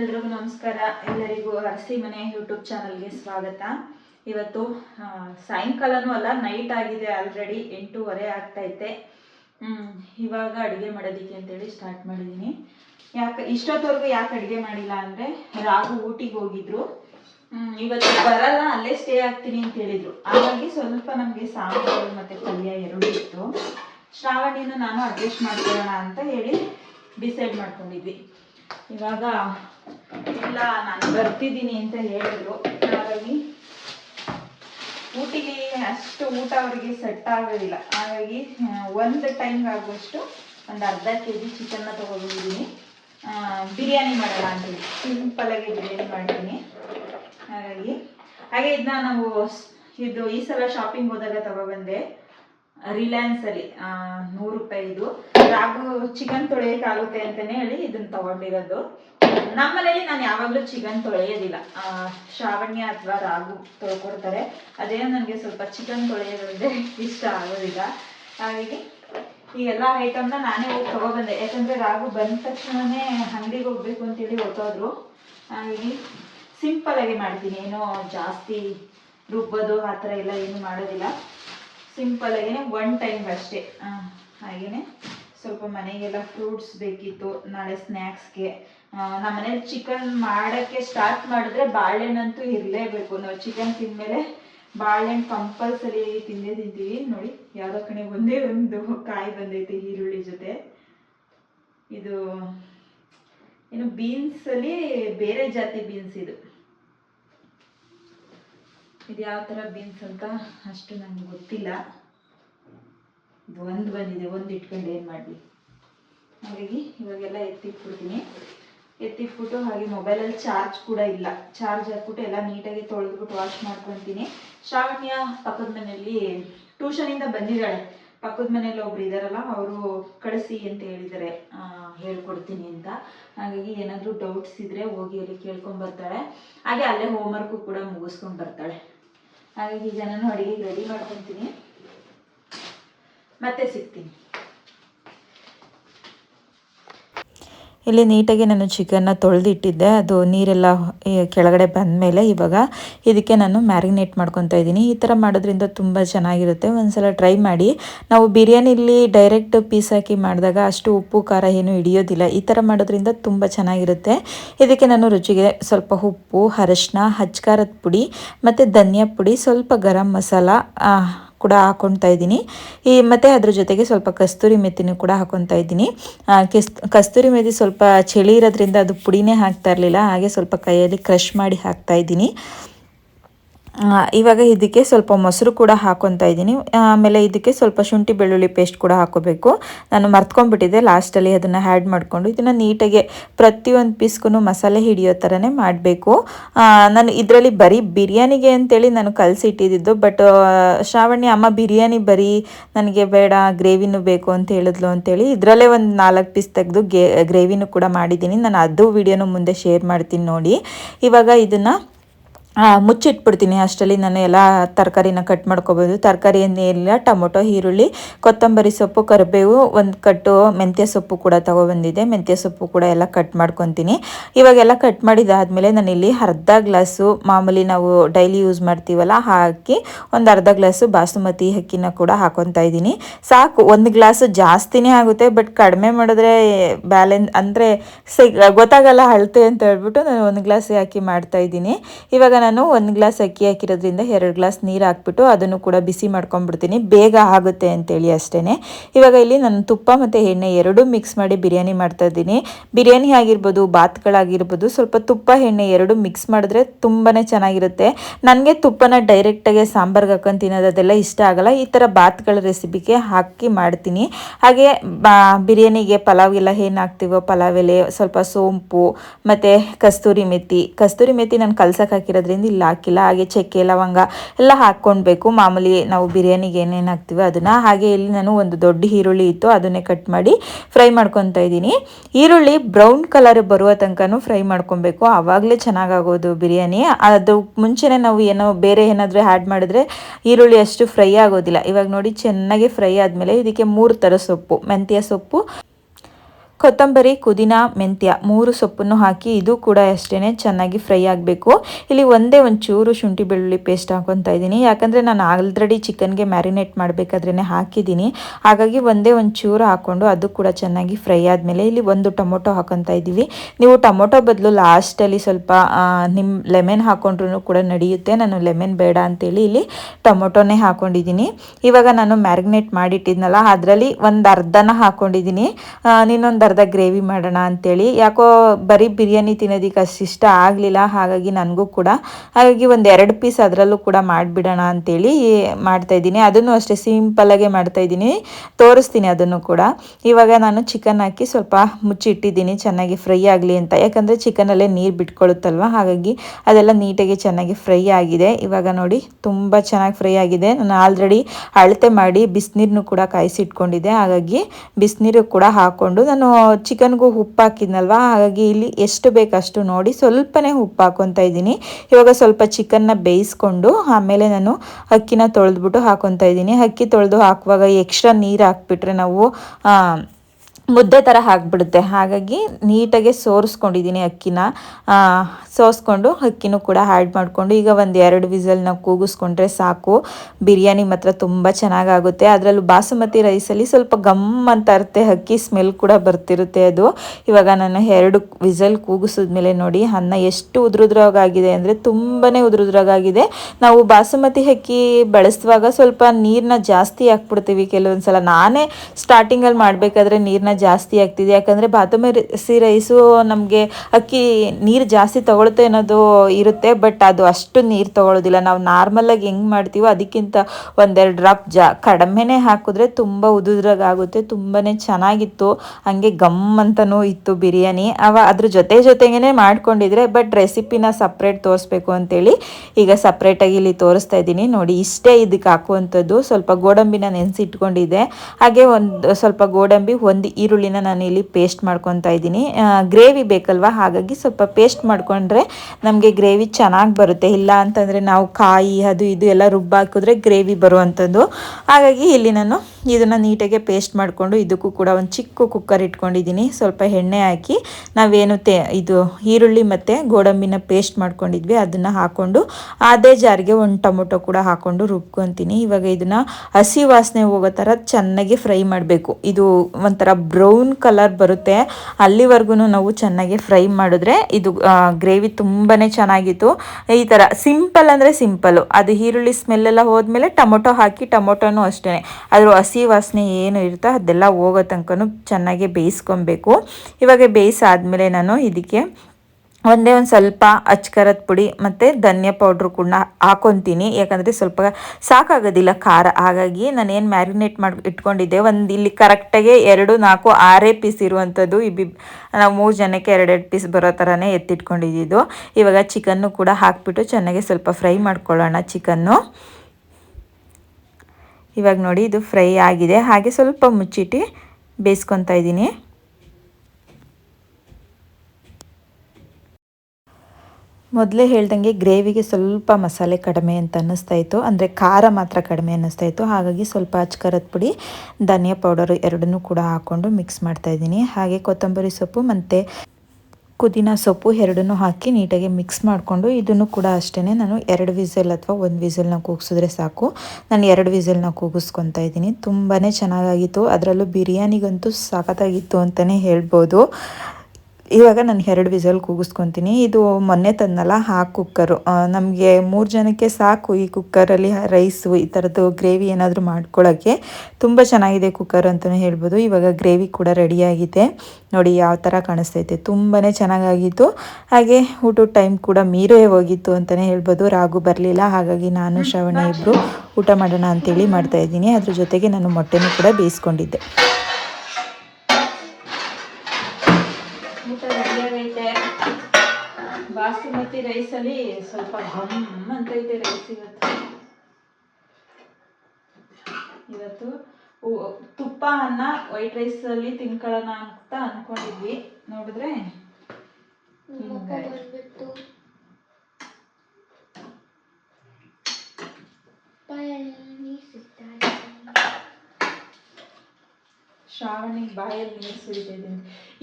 ಎಲ್ರಿಗೂ ನಮಸ್ಕಾರ. ಎಲ್ಲರಿಗೂ ಹರಸಿ ಮನೆ ಯೂಟ್ಯೂಬ್ ಚಾನಲ್ಗೆ ಸ್ವಾಗತ. ಇವತ್ತು ಸಾಯಂಕಾಲನೂ ಅಲ್ಲ ನೈಟ್ ಆಗಿದೆ ಆಲ್ರೆಡಿ ಎಂಟೂವರೆ ಆಗ್ತೈತೆ ಇವಾಗ ಅಡುಗೆ ಮಾಡೋದಕ್ಕೆ ಅಂತೇಳಿ ಸ್ಟಾರ್ಟ್ ಮಾಡಿದ್ದೀನಿ ಯಾಕೆ, ಇಷ್ಟೊತ್ತವರೆಗೂ ಯಾಕೆ ಅಡುಗೆ ಮಾಡಿಲ್ಲ ಅಂದರೆ ರಾಗು ಊಟಿಗೆ ಹೋಗಿದ್ರು. ಇವತ್ತು ಬರಲ್ಲ, ಅಲ್ಲೇ ಸ್ಟೇ ಆಗ್ತೀನಿ ಅಂತ ಹೇಳಿದ್ರು. ಹಾಗಾಗಿ ಸ್ವಲ್ಪ ನಮಗೆ ಸಾಂಬಾರು ಮತ್ತು ಪಲ್ಯ ಎರಡೂ ಇತ್ತು. ಶ್ರಾವಣಿನ ನಾನು ಅಡ್ಜಸ್ಟ್ ಮಾಡ್ಕೊಳ್ಳೋಣ ಅಂತ ಹೇಳಿ ಡಿಸೈಡ್ ಮಾಡ್ಕೊಂಡಿದ್ವಿ. ಇವಾಗ ಇಲ್ಲ, ನಾನು ಬರ್ತಿದ್ದೀನಿ ಅಂತ ಹೇಳಿದ್ರು. ಹಾಗಾಗಿ ಊಟಿಗೆ ಅಷ್ಟು ಊಟ ಅವರಿಗೆ ಸೆಟ್ ಆಗೋದಿಲ್ಲ. ಹಾಗಾಗಿ ಒಂದು ಟೈಮ್ ಆಗುವಷ್ಟು ಒಂದು ಅರ್ಧ ಕೆ ಜಿ ಚಿಕನ್ನ ತೊಗೊಂಡಿದ್ದೀನಿ. ಬಿರಿಯಾನಿ ಮಾಡೋಣ ಅಂತೇಳಿ ಸಿಂಪಲಾಗಿ ಬಿರಿಯಾನಿ ಮಾಡ್ತೀನಿ. ಹಾಗಾಗಿ, ಹಾಗೆ ಇದನ್ನ ನಾವು ಇದು ಈ ಸಲ ಶಾಪಿಂಗ್ ಹೋದಾಗ ತಗೊಬಂದೆ ರಿಲಯನ್ಸ್ ಅಲ್ಲಿ ನೂರು ರೂಪಾಯಿದು ರಾಗು ಚಿಕನ್ ತೊಳೆಯೋಕ್ಕಾಗುತ್ತೆ ಅಂತಾನೆ ಹೇಳಿ ಇದನ್ನ ತಗೊಂಡಿರೋದು. ನಮ್ಮ ಮನೇಲಿ ನಾನು ಯಾವಾಗಲೂ ಚಿಕನ್ ತೊಳೆಯೋದಿಲ್ಲ. ಶ್ರಾವಣ್ಯ ಅಥವಾ ರಾಗು ತೊಳ್ಕೊಡ್ತಾರೆ. ಅದೇ ನನಗೆ ಸ್ವಲ್ಪ ಚಿಕನ್ ತೊಳೆಯೋದಂದ್ರೆ ಇಷ್ಟ ಆಗೋದಿಲ್ಲ. ಹಾಗಾಗಿ ಈ ಎಲ್ಲ ಐಟಮ್ನ ನಾನೇ ಹೋಗಿ ತಗೊಬಂದೆ. ಯಾಕಂದ್ರೆ ರಾಗು ಬಂದ ತಕ್ಷಣನೇ ಅಂಗಡಿಗೆ ಹೋಗ್ಬೇಕು ಅಂತೇಳಿ ಹೊತ್ತೋದ್ರು ಹಾಗಾಗಿ ಸಿಂಪಲ್ ಆಗಿ ಮಾಡ್ತೀನಿ ಏನೋ ಜಾಸ್ತಿ ರುಬ್ಬೋದು ಆ ಥರ ಎಲ್ಲ ಏನು ಮಾಡೋದಿಲ್ಲ. ಸಿಂಪಲ್ ಆಗೇನೆ ಒನ್ ಟೈಮ್ ಅಷ್ಟೇ. ಹಾಗೇನೆ. ಸ್ವಲ್ಪ ಮನೆಗೆಲ್ಲ ಫ್ರೂಟ್ಸ್ ಬೇಕಿತ್ತು, ನಾಳೆ ಸ್ನ್ಯಾಕ್ಸ್ಗೆ ನಮ್ಮ ಮನೇಲಿ ಚಿಕನ್ ಮಾಡೋಕ್ಕೆ ಸ್ಟಾರ್ಟ್ ಮಾಡಿದ್ರೆ ಬಾಳೆಹಣ್ಣಂತೂ ಇರಲೇಬೇಕು. ನಾವು ಚಿಕನ್ ತಿಂದಮೇಲೆ ಬಾಳೆಹಣ್ಣು ಕಂಪಲ್ಸರಿ ತಿಂದೇ ತಿಂತೀವಿ. ನೋಡಿ, ಯಾವುದೋ ಕಡೆ ಒಂದೇ ಒಂದು ಕಾಯಿ ಬಂದೈತೆ ಈರುಳ್ಳಿ ಜೊತೆ. ಇದು, ಏನು ಬೀನ್ಸಲ್ಲಿ ಬೇರೆ ಜಾತಿ ಬೀನ್ಸ್ ಇದು. ಇದು ಯಾವ ಥರ ಬೀನ್ಸ್ ಅಂತ ಅಷ್ಟು ನನಗೆ ಗೊತ್ತಿಲ್ಲ. ಇದು ಒಂದು ಬಂದಿದೆ, ಒಂದು ಇಟ್ಕೊಂಡು ಏನು ಮಾಡಲಿ? ಹಾಗಾಗಿ ಇವಾಗೆಲ್ಲ ಎತ್ತಿಟ್ಬಿಡ್ತೀನಿ. ಎತ್ತಿಟ್ಬಿಟ್ಟು ಹಾಗೆ ಮೊಬೈಲಲ್ಲಿ ಚಾರ್ಜ್ ಕೂಡ ಇಲ್ಲ. ಚಾರ್ಜ್ ಹಾಕ್ಬಿಟ್ಟು ಎಲ್ಲ ನೀಟಾಗಿ ತೊಳೆದ್ಬಿಟ್ಟು ವಾಶ್ ಮಾಡ್ಕೊತೀನಿ. ಶ್ರಾವಣ್ಯ ಪಕ್ಕದ ಮನೆಯಲ್ಲಿ ಟ್ಯೂಷನಿಂದ ಬಂದಿದ್ದಾಳೆ. ಪಕ್ಕದ ಮನೇಲಿ ಒಬ್ರು ಇದ್ದಾರಲ್ಲ ಅವರು ಕಳಿಸಿ ಅಂತ ಹೇಳಿದ್ದಾರೆ. ಹೇಳ್ಕೊಡ್ತೀನಿ ಅಂತ. ಹಾಗಾಗಿ ಏನಾದರೂ ಡೌಟ್ಸ್ ಇದ್ದರೆ ಹೋಗಿ ಅಲ್ಲಿ ಕೇಳ್ಕೊಂಡು ಬರ್ತಾಳೆ. ಹಾಗೆ ಅಲ್ಲೇ ಹೋಮ್ವರ್ಕು ಕೂಡ ಮುಗಿಸ್ಕೊಂಡು ಬರ್ತಾಳೆ. ಹಾಗಾಗಿ ಈಗ ನಾನು ರೆಡಿ ಮಾಡ್ಕೊತೀನಿ. ಮತ್ತೆ ಸಿಗ್ತೀನಿ. ಇಲ್ಲಿ ನೀಟಾಗಿ ನಾನು ಚಿಕನ್ನ ತೊಳೆದಿಟ್ಟಿದ್ದೆ. ಅದು ನೀರೆಲ್ಲ ಕೆಳಗಡೆ ಬಂದ ಮೇಲೆ ಇವಾಗ ಇದಕ್ಕೆ ನಾನು ಮ್ಯಾರಿನೇಟ್ ಮಾಡ್ಕೊತಾ ಇದ್ದೀನಿ. ಈ ಥರ ಮಾಡೋದ್ರಿಂದ ತುಂಬ ಚೆನ್ನಾಗಿರುತ್ತೆ. ಒಂದ್ಸಲ ಟ್ರೈ ಮಾಡಿ. ನಾವು ಬಿರಿಯಾನಿಲಿ ಡೈರೆಕ್ಟ್ ಪೀಸ್ ಹಾಕಿ ಮಾಡಿದಾಗ ಅಷ್ಟು ಉಪ್ಪು, ಖಾರ ಏನು ಹಿಡಿಯೋದಿಲ್ಲ. ಈ ಥರ ಮಾಡೋದ್ರಿಂದ ತುಂಬ ಚೆನ್ನಾಗಿರುತ್ತೆ. ಇದಕ್ಕೆ ನಾನು ರುಚಿಗೆ ಸ್ವಲ್ಪ ಉಪ್ಪು, ಅರಶಿನ, ಹಚ್ಕಾರದ ಪುಡಿ ಮತ್ತು ಧನಿಯಾ ಪುಡಿ, ಸ್ವಲ್ಪ ಗರಂ ಮಸಾಲ ಕೂಡ ಹಾಕೊತಾ ಇದ್ದೀನಿ. ಈ ಮತ್ತು ಅದ್ರ ಜೊತೆಗೆ ಸ್ವಲ್ಪ ಕಸ್ತೂರಿ ಮೆತ್ತಿನೂ ಕೂಡ ಹಾಕೊತಾ ಇದ್ದೀನಿ. ಕಸ್ತೂರಿ ಮೆತ್ತಿ ಸ್ವಲ್ಪ ಚಳಿ ಇರೋದ್ರಿಂದ ಅದು ಪುಡಿನೇ ಹಾಕ್ತಾ ಇರಲಿಲ್ಲ, ಹಾಗೆ ಸ್ವಲ್ಪ ಕೈಯಲ್ಲಿ ಕ್ರಷ್ ಮಾಡಿ ಹಾಕ್ತಾ ಇದ್ದೀನಿ. ಇವಾಗ ಇದಕ್ಕೆ ಸ್ವಲ್ಪ ಮೊಸರು ಕೂಡ ಹಾಕೊತಾ ಇದ್ದೀನಿ. ಆಮೇಲೆ ಇದಕ್ಕೆ ಸ್ವಲ್ಪ ಶುಂಠಿ ಬೆಳ್ಳುಳ್ಳಿ ಪೇಸ್ಟ್ ಕೂಡ ಹಾಕೋಬೇಕು. ನಾನು ಮರ್ತ್ಕೊಂಡ್ಬಿಟ್ಟಿದ್ದೆ. ಲಾಸ್ಟಲ್ಲಿ ಅದನ್ನು ಆ್ಯಡ್ ಮಾಡಿಕೊಂಡು ಇದನ್ನು ನೀಟಾಗಿ ಪ್ರತಿಯೊಂದು ಪೀಸ್ಗೂ ಮಸಾಲೆ ಹಿಡಿಯೋ ಥರನೇ ಮಾಡಬೇಕು. ನಾನು ಇದರಲ್ಲಿ ಬರೀ ಬಿರಿಯಾನಿಗೆ ಅಂತೇಳಿ ನಾನು ಕಲಸಿಟ್ಟಿದ್ದು ಬಟ್ ಶ್ರಾವಣಿ ಅಮ್ಮ ಬಿರಿಯಾನಿ ಬರೀ ನನಗೆ ಬೇಡ, ಗ್ರೇವಿನೂ ಬೇಕು ಅಂತ ಹೇಳಿದ್ಲು ಅಂತೇಳಿ ಇದರಲ್ಲೇ ಒಂದು ನಾಲ್ಕು ಪೀಸ್ ತೆಗೆದು ಗ್ರೇವಿನೂ ಕೂಡ ಮಾಡಿದ್ದೀನಿ. ನಾನು ಅದು ವಿಡಿಯೋನು ಮುಂದೆ ಶೇರ್ ಮಾಡ್ತೀನಿ ನೋಡಿ. ಇವಾಗ ಇದನ್ನು ಮುಚ್ಚಿಟ್ಬಿಡ್ತೀನಿ ಅಷ್ಟರಲ್ಲಿ ನಾನು ಎಲ್ಲ ತರಕಾರಿನ ಕಟ್ ಮಾಡ್ಕೋಬೋದು. ತರಕಾರಿ ಇಲ್ಲ ಟೊಮೊಟೊ, ಈರುಳ್ಳಿ, ಕೊತ್ತಂಬರಿ ಸೊಪ್ಪು, ಕರಿಬೇವು, ಒಂದು ಕಟ್ಟು ಮೆಂತ್ಯ ಸೊಪ್ಪು ಕೂಡ ತೊಗೊಬಂದಿದೆ ಮೆಂತ್ಯ ಸೊಪ್ಪು ಕೂಡ ಎಲ್ಲ ಕಟ್ ಮಾಡ್ಕೊತೀನಿ. ಇವಾಗೆಲ್ಲ ಕಟ್ ಮಾಡಿದಾದ್ಮೇಲೆ ನಾನಿಲ್ಲಿ ಅರ್ಧ ಗ್ಲಾಸು ಮಾಮೂಲಿ ನಾವು ಡೈಲಿ ಯೂಸ್ ಮಾಡ್ತೀವಲ್ಲ, ಹಾಕಿ ಒಂದು ಅರ್ಧ ಗ್ಲಾಸು ಬಾಸುಮತಿ ಅಕ್ಕಿನ ಕೂಡ ಹಾಕೊತಾ ಇದ್ದೀನಿ. ಸಾಕು, ಒಂದು ಗ್ಲಾಸು ಜಾಸ್ತಿನೇ ಆಗುತ್ತೆ, ಬಟ್ ಕಡಿಮೆ ಮಾಡಿದ್ರೆ ಬ್ಯಾಲೆನ್ಸ್ ಅಂದರೆ ಗೊತ್ತಾಗಲ್ಲ ಅಳತೆ ಅಂತ ಹೇಳ್ಬಿಟ್ಟು ನಾನು ಒಂದು ಗ್ಲಾಸ್ ಹಾಕಿ ಮಾಡ್ತಾ ಇದ್ದೀನಿ. ಇವಾಗ ಒಂದು ಗ್ಲಾಸ್ ಅಕ್ಕಿ ಹಾಕಿರೋದ್ರಿಂದ ಎರಡು ಗ್ಲಾಸ್ ನೀರು ಹಾಕ್ಬಿಟ್ಟು ಅದನ್ನು ಕೂಡ ಬಿಸಿ ಮಾಡ್ಕೊಂಡ್ಬಿಡ್ತೀನಿ. ಬೇಗ ಆಗುತ್ತೆ ಅಂತೇಳಿ ಅಷ್ಟೇ ಇವಾಗ ಇಲ್ಲಿ ನಾನು ತುಪ್ಪ ಮತ್ತು ಎಣ್ಣೆ ಎರಡೂ ಮಿಕ್ಸ್ ಮಾಡಿ ಬಿರಿಯಾನಿ ಮಾಡ್ತಾ ಇದ್ದೀನಿ. ಬಿರಿಯಾನಿ ಆಗಿರ್ಬೋದು, ಬಾತ್ಗಳಾಗಿರ್ಬೋದು, ಸ್ವಲ್ಪ ತುಪ್ಪ, ಎಣ್ಣೆ ಎರಡು ಮಿಕ್ಸ್ ಮಾಡಿದ್ರೆ ತುಂಬಾ ಚೆನ್ನಾಗಿರುತ್ತೆ. ನನಗೆ ತುಪ್ಪನ ಡೈರೆಕ್ಟಾಗಿ ಸಾಂಬಾರ್ಗೆ ಹಾಕೊಂಡು ತಿನ್ನೋದೆಲ್ಲ ಇಷ್ಟ ಆಗಲ್ಲ. ಈ ಥರ ಬಾತ್ಗಳ ರೆಸಿಪಿಗೆ ಹಾಕಿ ಮಾಡ್ತೀನಿ. ಹಾಗೆ ಬಿರಿಯಾನಿಗೆ ಪಲಾವ್ ಎಲ್ಲ ಏನು ಹಾಕ್ತೀವೋ, ಪಲಾವ್ ಎಲೆ, ಸ್ವಲ್ಪ ಸೋಂಪು, ಮತ್ತು ಕಸ್ತೂರಿ ಮೆಥಿ ಕಸ್ತೂರಿ ಮೆತ್ತಿ ನಾನು ಕಲ್ಸಕ್ಕೆ ಹಾಕಿರೋದ್ರಿಂದ ಇಲ್ಲ, ಹಾಕಿಲ್ಲ. ಹಾಗೆ ಚಕ್ಕೆ, ಲವಂಗ ಎಲ್ಲ ಹಾಕ್ಕೊಳ್ಬೇಕು ಮಾಮೂಲಿ ನಾವು ಬಿರಿಯಾನಿಗೆ ಏನೇನು ಹಾಕ್ತೀವಿ ಅದನ್ನು. ಹಾಗೆ ಇಲ್ಲಿ ನಾನು ಒಂದು ದೊಡ್ಡ ಈರುಳ್ಳಿ ಇತ್ತು, ಅದನ್ನೇ ಕಟ್ ಮಾಡಿ ಫ್ರೈ ಮಾಡ್ಕೊತಾ ಇದ್ದೀನಿ. ಈರುಳ್ಳಿ ಬ್ರೌನ್ ಕಲರ್ ಬರುವ ತನಕನೂ ಫ್ರೈ ಮಾಡ್ಕೊಬೇಕು ಆವಾಗಲೇ ಚೆನ್ನಾಗಾಗೋದು ಬಿರಿಯಾನಿ. ಅದು ಮುಂಚೆನೇ ನಾವು ಏನೋ ಬೇರೆ ಏನಾದರೂ ಆ್ಯಡ್ ಮಾಡಿದ್ರೆ ಈರುಳ್ಳಿ ಅಷ್ಟು ಫ್ರೈ ಆಗೋದಿಲ್ಲ. ಇವಾಗ ನೋಡಿ, ಚೆನ್ನಾಗಿ ಫ್ರೈ ಆದಮೇಲೆ ಇದಕ್ಕೆ ಮೂರು ಥರ ಸೊಪ್ಪು, ಮೆಂತ್ಯ ಸೊಪ್ಪು ಕೊತ್ತಂಬರಿ, ಪುದೀನ, ಮೆಂತ್ಯ ಮೂರು ಸೊಪ್ಪನ್ನು ಹಾಕಿ ಇದು ಕೂಡ ಅಷ್ಟೇ ಚೆನ್ನಾಗಿ ಫ್ರೈ ಆಗಬೇಕು. ಇಲ್ಲಿ ಒಂದೇ ಒಂದು ಚೂರು ಶುಂಠಿ ಬೆಳ್ಳುಳ್ಳಿ ಪೇಸ್ಟ್ ಹಾಕೊತಾ ಇದ್ದೀನಿ. ಯಾಕಂದರೆ ನಾನು ಆಲ್ರೆಡಿ ಚಿಕನ್ಗೆ ಮ್ಯಾರಿನೇಟ್ ಮಾಡಬೇಕಾದ್ರೇ ಹಾಕಿದ್ದೀನಿ. ಹಾಗಾಗಿ ಒಂದೇ ಒಂದು ಚೂರು ಹಾಕ್ಕೊಂಡು ಅದು ಕೂಡ ಚೆನ್ನಾಗಿ ಫ್ರೈ ಆದಮೇಲೆ ಇಲ್ಲಿ ಒಂದು ಟೊಮೊಟೊ ಹಾಕೊತಾ ಇದ್ದೀವಿ. ನೀವು ಟೊಮೊಟೊ ಬದಲು ಲಾಸ್ಟಲ್ಲಿ ಸ್ವಲ್ಪ ನಿಮ್ಮ ಲೆಮೆನ್ ಹಾಕೊಂಡ್ರೂ ಕೂಡ ನಡೆಯುತ್ತೆ. ನಾನು ಲೆಮೆನ್ ಬೇಡ ಅಂತೇಳಿ ಇಲ್ಲಿ ಟೊಮೊಟೊನೇ ಹಾಕೊಂಡಿದ್ದೀನಿ. ಇವಾಗ ನಾನು ಮ್ಯಾರಿನೇಟ್ ಮಾಡಿಟ್ಟಿದ್ನಲ್ಲ, ಅದರಲ್ಲಿ ಒಂದು ಅರ್ಧನ ಹಾಕ್ಕೊಂಡಿದ್ದೀನಿ ನೀನೊಂದು ಅರ್ಧ ಗ್ರೇವಿ ಮಾಡೋಣ ಅಂತೇಳಿ. ಯಾಕೋ ಬರೀ ಬಿರಿಯಾನಿ ತಿನ್ನೋದಿಕ್ಕೆ ಅಷ್ಟು ಇಷ್ಟ ಆಗಲಿಲ್ಲ, ಹಾಗಾಗಿ ನನಗೂ ಕೂಡ. ಹಾಗಾಗಿ ಒಂದು ಎರಡು ಪೀಸ್ ಅದರಲ್ಲೂ ಕೂಡ ಮಾಡಿಬಿಡೋಣ ಅಂತೇಳಿ ಮಾಡ್ತಾಯಿದ್ದೀನಿ ಅದನ್ನು ಅಷ್ಟೇ ಸಿಂಪಲ್ಲಾಗೆ ಮಾಡ್ತಾಯಿದ್ದೀನಿ ತೋರಿಸ್ತೀನಿ ಅದನ್ನು ಕೂಡ. ಇವಾಗ ನಾನು ಚಿಕನ್ ಹಾಕಿ ಸ್ವಲ್ಪ ಮುಚ್ಚಿಟ್ಟಿದ್ದೀನಿ, ಚೆನ್ನಾಗಿ ಫ್ರೈ ಆಗಲಿ ಅಂತ. ಯಾಕಂದರೆ ಚಿಕನಲ್ಲೇ ನೀರು ಬಿಟ್ಕೊಳ್ಳುತ್ತಲ್ವ? ಹಾಗಾಗಿ ಅದೆಲ್ಲ ನೀಟಾಗಿ ಚೆನ್ನಾಗಿ ಫ್ರೈ ಆಗಿದೆ. ಇವಾಗ ನೋಡಿ, ತುಂಬ ಚೆನ್ನಾಗಿ ಫ್ರೈ ಆಗಿದೆ. ನಾನು ಆಲ್ರೆಡಿ ಅಳತೆ ಮಾಡಿ ಬಿಸಿನೀರನ್ನು ಕೂಡ ಕಾಯಿಸಿಟ್ಕೊಂಡಿದ್ದೆ. ಹಾಗಾಗಿ ಬಿಸಿನೀರು ಕೂಡ ಹಾಕ್ಕೊಂಡು ನಾನು ಚಿಕನ್ಗೂ ಉಪ್ಪು ಹಾಕಿದ್ನಲ್ವಾ ಹಾಗಾಗಿ ಇಲ್ಲಿ ಎಷ್ಟು ಬೇಕಷ್ಟು ನೋಡಿ ಸ್ವಲ್ಪನೇ ಉಪ್ಪು ಹಾಕೊತಾ ಇದ್ದೀನಿ. ಇವಾಗ ಸ್ವಲ್ಪ ಚಿಕನ್ನ ಬೇಯಿಸ್ಕೊಂಡು ಆಮೇಲೆ ನಾನು ಅಕ್ಕಿನ ತೊಳೆದ್ಬಿಟ್ಟು ಹಾಕೊತಾ ಇದ್ದೀನಿ. ಅಕ್ಕಿ ತೊಳೆದು ಹಾಕುವಾಗ ಎಕ್ಸ್ಟ್ರಾ ನೀರು ಹಾಕ್ಬಿಟ್ರೆ ನಾವು ಮುದ್ದೆ ಥರ ಹಾಕ್ಬಿಡುತ್ತೆ. ಹಾಗಾಗಿ ನೀಟಾಗೆ ಸೋರಿಸ್ಕೊಂಡಿದ್ದೀನಿ ಅಕ್ಕಿನ. ಸೋಸ್ಕೊಂಡು ಅಕ್ಕಿನೂ ಕೂಡ ಆ್ಯಡ್ ಮಾಡಿಕೊಂಡು ಈಗ ಒಂದು ಎರಡು ವಿಸಲ್ನ ಕೂಗಿಸ್ಕೊಂಡ್ರೆ ಸಾಕು. ಬಿರಿಯಾನಿ ಮಾತ್ರ ತುಂಬ ಚೆನ್ನಾಗಾಗುತ್ತೆ. ಅದರಲ್ಲೂ ಬಾಸುಮತಿ ರೈಸಲ್ಲಿ ಸ್ವಲ್ಪ ಗಮ್ ಅಂತ ಇರುತ್ತೆ ಅಕ್ಕಿ ಸ್ಮೆಲ್ ಕೂಡ ಬರ್ತಿರುತ್ತೆ ಅದು. ಇವಾಗ ನಾನು ಎರಡು ವಿಸಲ್ ಕೂಗಿಸಿದ್ಮೇಲೆ ನೋಡಿ ಅನ್ನ ಎಷ್ಟು ಉದ್ರುದ್ರಾಗಿದೆ ಅಂದರೆ ತುಂಬಾ ಉದ್ರುದ್ರಾಗಿದೆ ನಾವು ಬಾಸುಮತಿ ಅಕ್ಕಿ ಬಳಸುವಾಗ ಸ್ವಲ್ಪ ನೀರನ್ನ ಜಾಸ್ತಿ ಹಾಕ್ಬಿಡ್ತೀವಿ. ಕೆಲವೊಂದು ಸಲ ನಾನೇ ಸ್ಟಾರ್ಟಿಂಗಲ್ಲಿ ಮಾಡಬೇಕಾದ್ರೆ ನೀರನ್ನ ಜಾಸ್ತಿ ಆಗ್ತಿದೆ. ಯಾಕಂದರೆ ಬಾತುಮತಿ ರೈಸು ನಮಗೆ ಅಕ್ಕಿ ನೀರು ಜಾಸ್ತಿ ತಗೊಳುತ್ತೆ ಅನ್ನೋದು ಇರುತ್ತೆ, ಬಟ್ ಅದು ಅಷ್ಟು ನೀರು ತಗೊಳ್ಳೋದಿಲ್ಲ ನಾವು ನಾರ್ಮಲಾಗಿ ಹೆಂಗೆ ಮಾಡ್ತೀವೋ ಅದಕ್ಕಿಂತ ಒಂದೆರಡು ಡ್ರಾಪ್ ಜಾ, ಕಡಿಮೆನೇ ಹಾಕಿದ್ರೆ ತುಂಬ ಉದುದ್ರಾಗುತ್ತೆ ತುಂಬಾ ಚೆನ್ನಾಗಿತ್ತು. ಹಂಗೆ ಗಮ್ ಅಂತಲೂ ಇತ್ತು ಬಿರಿಯಾನಿ. ಅವ ಅದ್ರ ಜೊತೆ ಜೊತೆಗೇ ಮಾಡ್ಕೊಂಡಿದ್ರೆ, ಬಟ್ ರೆಸಿಪಿನ ಸಪ್ರೇಟ್ ತೋರಿಸ್ಬೇಕು ಅಂತೇಳಿ ಈಗ ಸಪ್ರೇಟಾಗಿ ಇಲ್ಲಿ ತೋರಿಸ್ತಾ ಇದ್ದೀನಿ. ನೋಡಿ, ಇಷ್ಟೇ ಇದಕ್ಕೆ ಹಾಕುವಂಥದ್ದು. ಸ್ವಲ್ಪ ಗೋಡಂಬಿನ ನೆನೆಸಿಟ್ಕೊಂಡಿದ್ದೆ. ಹಾಗೆ ಒಂದು ಸ್ವಲ್ಪ ಗೋಡಂಬಿ, ಒಂದು ಈರುಳ್ಳಿನ ನಾನು ಇಲ್ಲಿ ಪೇಸ್ಟ್ ಮಾಡ್ಕೊತಾ ಇದ್ದೀನಿ. ಗ್ರೇವಿ ಬೇಕಲ್ವಾ? ಹಾಗಾಗಿ ಸ್ವಲ್ಪ ಪೇಸ್ಟ್ ಮಾಡಿಕೊಂಡ್ರೆ ನಮಗೆ ಗ್ರೇವಿ ಚೆನ್ನಾಗಿ ಬರುತ್ತೆ. ಇಲ್ಲ ಅಂತಂದರೆ ನಾವು ಕಾಯಿ, ಅದು ಇದು ಎಲ್ಲ ರುಬ್ಬಾಕಿದ್ರೆ ಗ್ರೇವಿ ಬರುವಂಥದ್ದು. ಹಾಗಾಗಿ ಇಲ್ಲಿ ನಾನು ಇದನ್ನು ನೀಟಾಗಿ ಪೇಸ್ಟ್ ಮಾಡಿಕೊಂಡು ಇದಕ್ಕೂ ಕೂಡ ಒಂದು ಚಿಕ್ಕ ಕುಕ್ಕರ್ ಇಟ್ಕೊಂಡಿದ್ದೀನಿ. ಸ್ವಲ್ಪ ಎಣ್ಣೆ ಹಾಕಿ ನಾವೇನು ತೇ, ಇದು ಈರುಳ್ಳಿ ಮತ್ತು ಗೋಡಂಬಿನ ಪೇಸ್ಟ್ ಮಾಡ್ಕೊಂಡಿದ್ವಿ. ಅದನ್ನು ಹಾಕ್ಕೊಂಡು ಅದೇ ಜಾರಿಗೆ ಒಂದು ಟೊಮೊಟೊ ಕೂಡ ಹಾಕ್ಕೊಂಡು ರುಬ್ಕೊತೀನಿ. ಇವಾಗ ಇದನ್ನು ಹಸಿ ವಾಸನೆ ಹೋಗೋ ಥರ ಚೆನ್ನಾಗಿ ಫ್ರೈ ಮಾಡಬೇಕು. ಇದು ಒಂಥರ ಬ್ರೌನ್ ಕಲರ್ ಬರುತ್ತೆ. ಅಲ್ಲಿವರೆಗೂ ನಾವು ಚೆನ್ನಾಗಿ ಫ್ರೈ ಮಾಡಿದ್ರೆ ಇದು ಗ್ರೇವಿ ತುಂಬಾ ಚೆನ್ನಾಗಿತ್ತು. ಈ ಥರ ಸಿಂಪಲ್ ಅಂದರೆ ಸಿಂಪಲ್ಲು ಅದು ಈರುಳ್ಳಿ ಸ್ಮೆಲ್ಲೆಲ್ಲ ಹೋದ್ಮೇಲೆ ಟೊಮೊಟೊ ಹಾಕಿ ಟೊಮೊಟೊನೂ ಅಷ್ಟೇ ಅದ್ರ ಹಸಿ ವಾಸನೆ ಏನು ಇರುತ್ತೋ ಅದೆಲ್ಲ ಹೋಗೋ ತನಕ ಚೆನ್ನಾಗಿ ಬೇಯಿಸ್ಕೊಬೇಕು. ಇವಾಗ ಬೇಯಿಸಾದ್ಮೇಲೆ ನಾನು ಇದಕ್ಕೆ ಒಂದೇ ಒಂದು ಸ್ವಲ್ಪ ಅಚ್ಕರದ ಪುಡಿ ಮತ್ತು ಧನ್ಯ ಪೌಡ್ರ್ ಕೂಡ ಹಾಕೊತೀನಿ. ಯಾಕಂದರೆ ಸ್ವಲ್ಪ ಸಾಕಾಗೋದಿಲ್ಲ ಖಾರ. ಹಾಗಾಗಿ ನಾನು ಏನು ಮ್ಯಾರಿನೇಟ್ ಮಾಡಿ, ಇಟ್ಕೊಂಡಿದ್ದೆ. ಒಂದು ಇಲ್ಲಿ ಕರೆಕ್ಟಾಗಿ ಎರಡು, ನಾಲ್ಕು, ಆರೇ ಪೀಸ್ ಇರುವಂಥದ್ದು ಇಬ್ಬಿ ನಾವು ಮೂರು ಜನಕ್ಕೆ ಎರಡೆರಡು ಪೀಸ್ ಬರೋ ಥರನೇ ಎತ್ತಿಟ್ಕೊಂಡಿದ್ದು ಇವಾಗ ಚಿಕನ್ನು ಕೂಡ ಹಾಕ್ಬಿಟ್ಟು ಚೆನ್ನಾಗಿ ಸ್ವಲ್ಪ ಫ್ರೈ ಮಾಡ್ಕೊಳ್ಳೋಣ ಚಿಕನ್ನು ಇವಾಗ ನೋಡಿ, ಇದು ಫ್ರೈ ಆಗಿದೆ. ಹಾಗೆ ಸ್ವಲ್ಪ ಮುಚ್ಚಿಟ್ಟು ಬೇಯಿಸ್ಕೊತಾ ಇದ್ದೀನಿ. ಮೊದಲೇ ಹೇಳ್ದಂಗೆ ಗ್ರೇವಿಗೆ ಸ್ವಲ್ಪ ಮಸಾಲೆ ಕಡಿಮೆ ಅಂತ ಅನ್ನಿಸ್ತಾ ಇತ್ತು. ಅಂದರೆ ಖಾರ ಮಾತ್ರ ಕಡಿಮೆ ಅನ್ನಿಸ್ತಾ ಇತ್ತು. ಹಾಗಾಗಿ ಸ್ವಲ್ಪ ಅಚ್ಕರದ ಪುಡಿ, ಧನಿಯಾ ಪೌಡರು ಎರಡನ್ನೂ ಕೂಡ ಹಾಕ್ಕೊಂಡು ಮಿಕ್ಸ್ ಮಾಡ್ತಾ ಇದ್ದೀನಿ. ಹಾಗೆ ಕೊತ್ತಂಬರಿ ಸೊಪ್ಪು ಮತ್ತು ಪುದೀನ ಸೊಪ್ಪು ಎರಡನ್ನೂ ಹಾಕಿ ನೀಟಾಗಿ ಮಿಕ್ಸ್ ಮಾಡಿಕೊಂಡು ಇದನ್ನು ಕೂಡ ಅಷ್ಟೇ ನಾನು ಎರಡು ವಿಸಲ್ ಅಥವಾ ಒಂದು ವಿಸಲ್ನ ಕೂಗಿಸಿದ್ರೆ ಸಾಕು. ನಾನು ಎರಡು ವಿಸಲ್ನ ಕೂಗಿಸ್ಕೊತಾ ಇದ್ದೀನಿ. ತುಂಬಾ ಚೆನ್ನಾಗಾಗಿತ್ತು. ಅದರಲ್ಲೂ ಬಿರಿಯಾನಿಗಂತೂ ಸಖತ್ತಾಗಿತ್ತು ಅಂತಲೇ ಹೇಳ್ಬೋದು. ಇವಾಗ ನಾನು ಎರಡು ವಿಸಲ್ ಕೂಗಿಸ್ಕೊತೀನಿ. ಇದು ಮೊನ್ನೆ ತಂದಲ್ಲ ಹಾ ಕುಕ್ಕರು ನಮಗೆ ಮೂರು ಜನಕ್ಕೆ ಸಾಕು ಈ ಕುಕ್ಕರಲ್ಲಿ ರೈಸು ಈ ಥರದ್ದು ಗ್ರೇವಿ ಏನಾದರೂ ಮಾಡ್ಕೊಳ್ಳೋಕ್ಕೆ ತುಂಬ ಚೆನ್ನಾಗಿದೆ ಕುಕ್ಕರ್ ಅಂತಲೇ ಹೇಳ್ಬೋದು. ಇವಾಗ ಗ್ರೇವಿ ಕೂಡ ರೆಡಿಯಾಗಿದೆ ನೋಡಿ ಯಾವ ಥರ ಕಾಣಿಸ್ತೈತೆ. ತುಂಬಾ ಚೆನ್ನಾಗಾಗಿತ್ತು. ಹಾಗೆ ಊಟದ ಟೈಮ್ ಕೂಡ ಮೀರೇ ಹೋಗಿತ್ತು ಅಂತಲೇ ಹೇಳ್ಬೋದು. ರಾಗು ಬರಲಿಲ್ಲ, ಹಾಗಾಗಿ ನಾನು ಶ್ರವಣ ಇಬ್ಬರು ಊಟ ಮಾಡೋಣ ಅಂತೇಳಿ ಮಾಡ್ತಾಯಿದ್ದೀನಿ ಅದ್ರ ಜೊತೆಗೆ ನಾನು ಮೊಟ್ಟೆನೂ ಕೂಡ ಬೇಯಿಸ್ಕೊಂಡಿದ್ದೆ. ರೈಸಲ್ಲಿ ಸ್ವಲ್ಪ ಘಮ್ ಅಂತೈತೆ ರೈಸ್ ಇವತ್ತು. ಇವತ್ತು ತುಪ್ಪ ಅನ್ನ ವೈಟ್ ರೈಸಲ್ಲಿ ತಿನ್ಕೊಳ್ಳೋಣ ಅಂತ ಅನ್ಕೊಂಡಿದ್ವಿ. ನೋಡಿದ್ರೆ ಶ್ರಾವಣಿಗೆ ಬಾಯಲ್ಲಿ ನೀರು ಸುರಿತಾ ಇದ್ದೀನಿ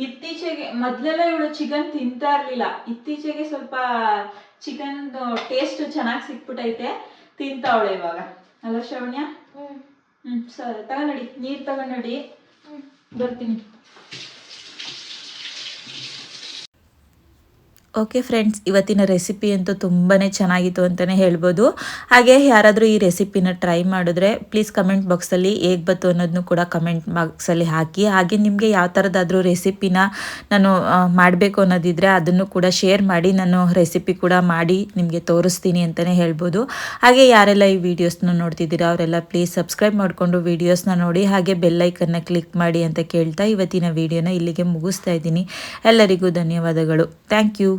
ಇತ್ತೀಚೆಗೆ ಮೊದಲೆಲ್ಲ ಇವಳು ಚಿಕನ್ ತಿಂತಾ ಇರಲಿಲ್ಲ. ಇತ್ತೀಚೆಗೆ ಸ್ವಲ್ಪ ಚಿಕನ್ ಟೇಸ್ಟ್ ಚೆನ್ನಾಗಿ ಸಿಕ್ಬಿಟ್ಟೈತೆ ತಿಂತಾವಳೆ ಇವಾಗ. ಅಲ್ಲ ಶ್ರಾವಣ್ಯ? ಹ್ಞೂ ಸರಿ ತಗೊಂಡಡಿ ನೀರು ತಗೊಂಡಡಿ ಬರ್ತೀನಿ. ಓಕೆ ಫ್ರೆಂಡ್ಸ್ ಇವತ್ತಿನ ರೆಸಿಪಿ ಅಂತೂ ತುಂಬಾ ಚೆನ್ನಾಗಿತ್ತು ಅಂತಲೇ ಹೇಳ್ಬೋದು. ಹಾಗೆ ಯಾರಾದರೂ ಈ ರೆಸಿಪಿನ ಟ್ರೈ ಮಾಡಿದ್ರೆ ಪ್ಲೀಸ್ ಕಮೆಂಟ್ ಬಾಕ್ಸಲ್ಲಿ ಹೇಗೆ ಬತ್ತು ಅನ್ನೋದನ್ನು ಕೂಡ ಕಮೆಂಟ್ ಬಾಕ್ಸಲ್ಲಿ ಹಾಕಿ. ಹಾಗೆ ನಿಮಗೆ ಯಾವ ಥರದಾದರೂ ರೆಸಿಪಿನ ನಾನು ಮಾಡಬೇಕು ಅನ್ನೋದಿದ್ರೆ ಅದನ್ನು ಕೂಡ ಶೇರ್ ಮಾಡಿ, ನಾನು ರೆಸಿಪಿ ಕೂಡ ಮಾಡಿ ನಿಮಗೆ ತೋರಿಸ್ತೀನಿ ಅಂತಲೇ ಹೇಳ್ಬೋದು. ಹಾಗೆ ಯಾರೆಲ್ಲ ಈ ವಿಡಿಯೋಸ್ನ ನೋಡ್ತಿದ್ದೀರಾ ಅವರೆಲ್ಲ ಪ್ಲೀಸ್ ಸಬ್ಸ್ಕ್ರೈಬ್ ಮಾಡಿಕೊಂಡು ವೀಡಿಯೋಸ್ನ ನೋಡಿ, ಹಾಗೆ ಬೆಲ್ಲೈಕನ್ನ ಕ್ಲಿಕ್ ಮಾಡಿ ಅಂತ ಕೇಳ್ತಾ ಇವತ್ತಿನ ವಿಡಿಯೋನ ಇಲ್ಲಿಗೆ ಮುಗಿಸ್ತಾ ಇದ್ದೀನಿ. ಎಲ್ಲರಿಗೂ ಧನ್ಯವಾದಗಳು. Thank you